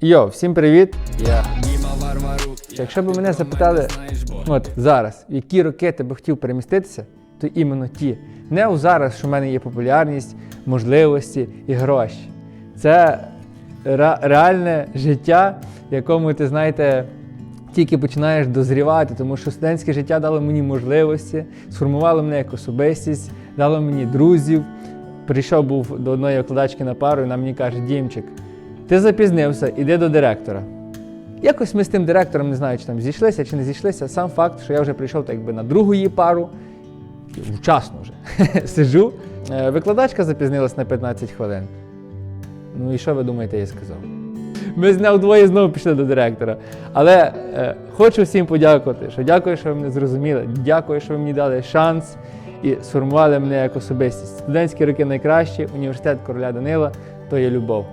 Йо, всім привіт! Я. Якщо б мене запитали от зараз, в які роки ти би хотів переміститися, то іменно ті. Не у зараз, що в мене є популярність, можливості і гроші. Це ре- реальне життя, в якому ти знаєте. Тільки починаєш дозрівати, тому що студентське життя дало мені можливості, сформувало мене як особистість, дало мені друзів. Прийшов був до одної викладачки на пару, і вона мені каже: Дімчик, ти запізнився, іди до директора. Якось ми з тим директором не знаю, чи там зійшлися, чи не зійшлися. Сам факт, що я вже прийшов так якби на другу її пару, вчасно вже сижу. Е, Викладачка запізнилась на 15 хвилин. Ну і що ви думаєте, я сказав? Ми з нею вдвоє знову пішли до директора. Але е, хочу всім подякувати, що дякую, що ви мене зрозуміли. Дякую, що ви мені дали шанс і сформували мене як особистість. Студентські роки найкращі, університет короля Данила то є любов.